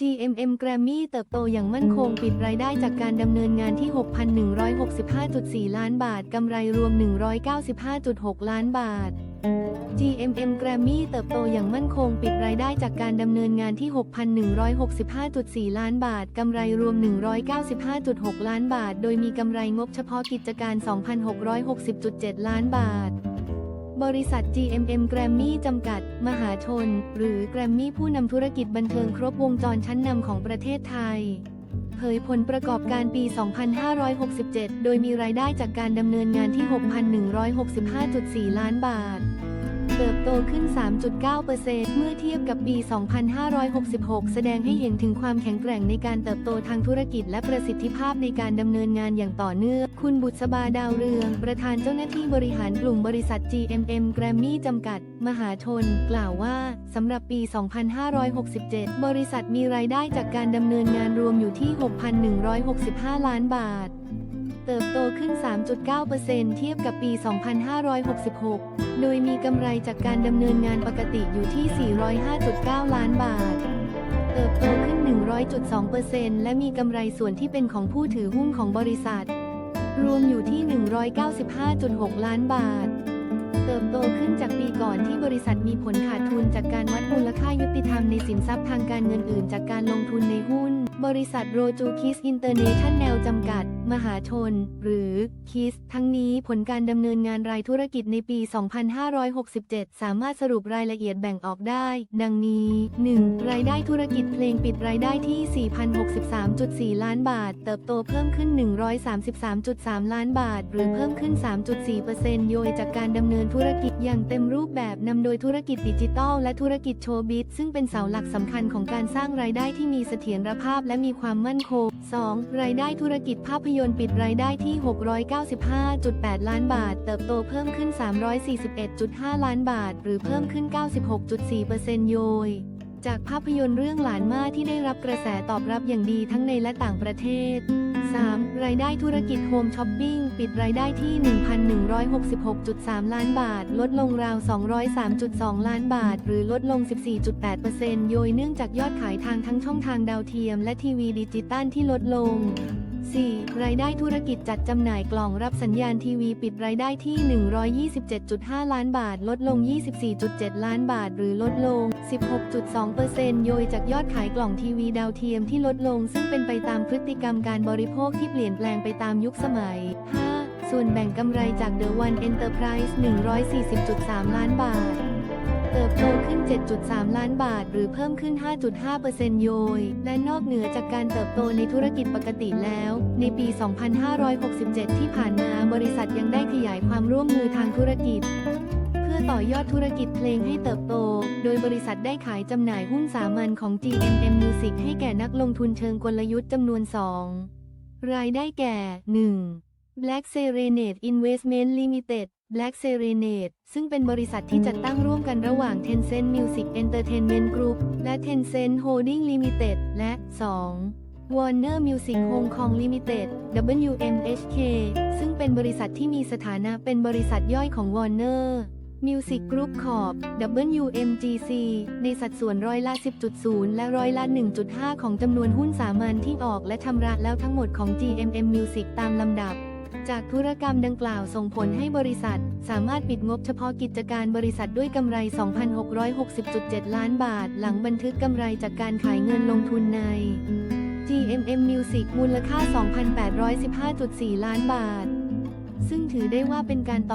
GMM Grammy เติบโตอย่างมั่นคงปิดรายได้จากการดำเนินงานที่ 6,165.4 ล้านบาท กำไรรวม 195.6 ล้านบาท GMM Grammy เติบโตอย่างมั่นคงปิดรายได้จากการดำเนินงานที่ 6,165.4 ล้านบาท กำไรรวม 195.6 ล้านบาท โดยมีกำไรงบเฉพาะกิจการ 2,660.7 ล้านบาท บริษัท GMM Grammy จำกัด มหาชน หรือ Grammy ผู้นำธุรกิจบันเทิงครบวงจรชั้นนำของประเทศไทย เผยผลประกอบการปี 2567 โดยมีรายได้จากการดำเนินงานที่ 6,165.4 ล้านบาท เติบโตขึ้น 3.9%เมื่อเทียบกับปี 2566 แสดงให้เห็นถึงความแข็งแกร่งในการเติบโตทางธุรกิจและประสิทธิภาพในการดำเนินงานอย่างต่อเนื่อง คุณบุษบาดาวเรือง ประธานเจ้าหน้าที่บริหารกลุ่มบริษัท GMM Grammy จำกัด มหาชน กล่าวว่าสำหรับปี 2567 บริษัทมีรายได้จากการดำเนินงานรวมอยู่ที่ 6,165 ล้านบาท เติบโตขึ้น 3.9%เทียบกับปี 2566 โดยมีกำไรจากการดำเนินงานปกติอยู่ที่ 405.9 ล้านบาท เติบโตขึ้น 100.2%และมีกำไรส่วนที่เป็นของผู้ถือหุ้นของบริษัท รวมอยู่ที่ 195.6 ล้านบาท เติบโตขึ้นจากปีก่อนที่ บริษัทมีผลขาดทุนจากการวัดมูลค่ายุติธรรมในสินทรัพย์ทางการเงินอื่นจากการลงทุนในหุ้น บริษัทโรจูคิสอินเตอร์เนชั่นแนลจำกัด มหาชน หรือคิสทั้งนี้ผลการดำเนินงานรายธุรกิจในปี 2567 สามารถสรุปรายละเอียดแบ่งออกได้ ดังนี้ 1. รายได้ธุรกิจเพลงปิดรายได้ที่ 4,063.4 ล้านบาท เติบโตเพิ่มขึ้น 133.3 ล้านบาท หรือเพิ่มขึ้น 3.4%โดยจากการดำเนินธุรกิจอย่างเต็มรูปแบบนำโดยธุรกิจดิจิทัลและธุรกิจโชว์บิสซึ่งเป็นเสาหลักสำคัญของการสร้างรายได้ที่มีเสถียรภาพและมีความมั่นคง 2. รายได้ธุรกิจภาพยนตร์ปิดรายได้ที่ 695.8 ล้านบาท เติบโตเพิ่มขึ้น 341.5 ล้านบาท หรือเพิ่มขึ้น 96.4%โยยจากภาพยนตร์เรื่องหลานมาที่ได้รับกระแสตอบรับอย่างดีทั้งในและต่างประเทศ 3. รายได้ธุรกิจโฮมช้อปปิ้งปิดรายได้ที่ 1,166.3 ล้านบาท ลดลงราว 203.2 ล้านบาท หรือลดลง 14.8%โดยเนื่องจากยอดขายทางทั้งช่องทางดาวเทียมและทีวีดิจิตัลที่ลดลง 4. รายได้ธุรกิจจัดจำหน่ายกล่องรับสัญญาณทีวีปิดรายได้ที่ 127.5 ล้านบาท ลดลง 24.7 ล้านบาท หรือลดลง 16.2%โดยจากยอดขายกล่องทีวีดาวเทียมที่ลดลง ซึ่งเป็นไปตามพฤติกรรมการบริโภคที่เปลี่ยนแปลงไปตามยุคสมัย 5. ส่วนแบ่งกำไรจาก The One Enterprise 140.3 ล้านบาท เติบโตขึ้น 7.3 ล้านบาท หรือเพิ่มขึ้น 5.5%โยย และนอกเหนือจากการเติบโตในธุรกิจปกติแล้ว ในปี 2567 ที่ผ่านมาบริษัทยังได้ขยายความร่วมมือทางธุรกิจเพื่อต่อยอดธุรกิจเพลงให้เติบโต โดยบริษัทได้ขายจำหน่ายหุ้นสามัญของ GMM Music ให้แก่นักลงทุนเชิงกลยุทธ์จำนวน 2 รายได้แก่ 1. Black Serenade Investment Limited Black Serenade ซึ่งเป็นบริษัทที่จัดตั้งร่วมกันระหว่าง Tencent Music Entertainment Group และ Tencent Holding Limited และ 2. Warner Music Hong Kong Limited WMHK ซึ่งเป็นบริษัทที่มีสถานะเป็นบริษัทย่อยของ Warner Music Group Corp WMGC ในสัดส่วนร้อยละ 10.0 และร้อยละ 1.5 ของจำนวนหุ้นสามัญที่ออกและชำระแล้วทั้งหมดของ GMM Music ตามลำดับ จากธุรกรรมดังกล่าวส่งผลให้บริษัท สามารถปิดงบเฉพาะกิจการบริษัทด้วยกำไร 2,660.7 ล้านบาท หลังบันทึกกำไรจากการขายเงินลงทุนใน GMM Music มูลค่า 2,815.4 ล้านบาท ซึ่งถือได้ว่าเป็นการต่อ